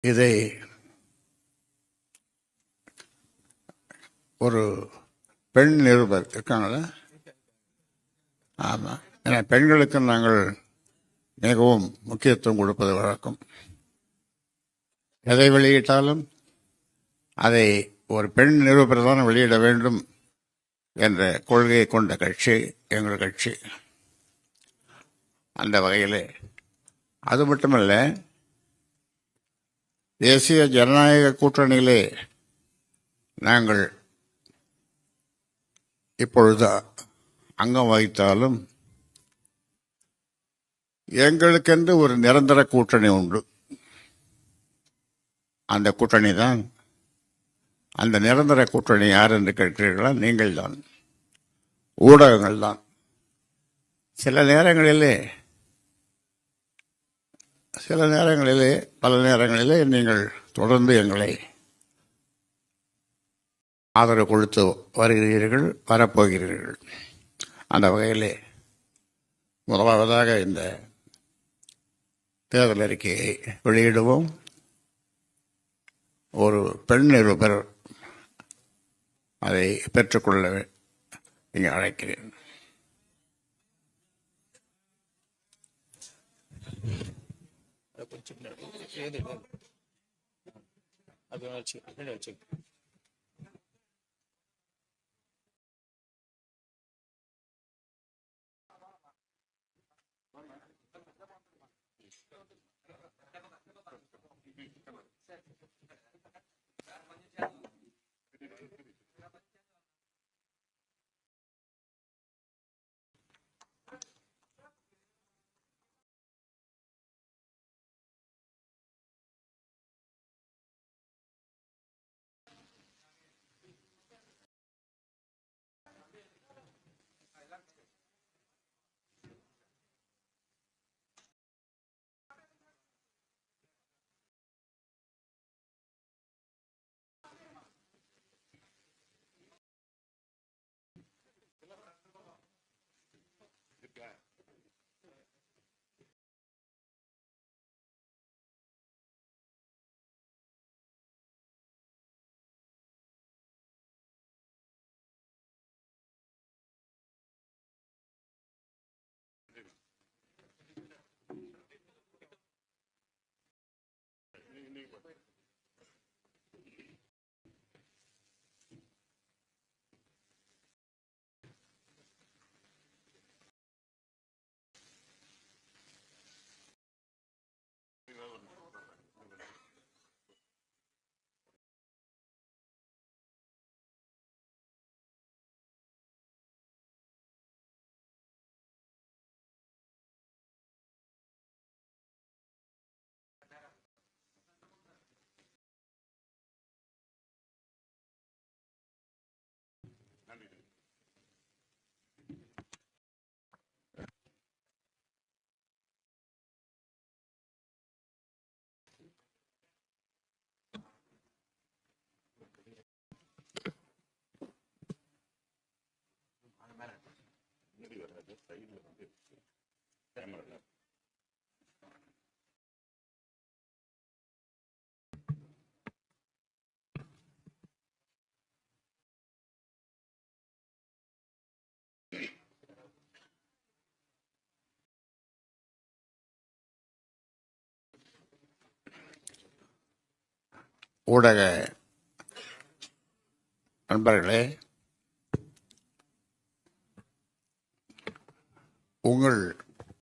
இதை ஒரு பெண் நிருபர் இருக்காங்களா ஆமாம் ஏன்னா பெண்களுக்கு நாங்கள் மிகவும் முக்கியத்துவம் கொடுப்பது வழக்கம். எதை வெளியிட்டாலும் அதை ஒரு பெண் நிருபர் தான் வெளியிட வேண்டும் என்ற கொள்கையை கொண்ட கட்சி எங்கள் கட்சி. அந்த வகையில். அது மட்டுமல்ல தேசிய ஜனநாயக கூட்டணியிலே நாங்கள் இப்பொழுது அங்கம் வகித்தாலும் எங்களுக்கென்று ஒரு நிரந்தர கூட்டணி உண்டு. அந்த கூட்டணி தான் அந்த நிரந்தர கூட்டணி யார் என்று கேட்கிறீர்களா? நீங்கள் தான் ஊடகங்கள் தான் சில நேரங்களிலே சில நேரங்களிலே பல நேரங்களிலே நீங்கள் தொடர்ந்து எங்களை ஆதரவு கொடுத்து வருகிறீர்கள் வரப்போகிறீர்கள். அந்த வகையிலே முதலாவதாக இந்த தேர்தல் அறிக்கையை வெளியிடுவோம். ஒரு பெண் நிருபர் அதை பெற்றுக்கொள்ள இங்கே அழைக்கிறேன். కొంచెం ఏది అది Wait. சைடில் வந்து கேமரா ஊடக நண்பர்களே 狗儿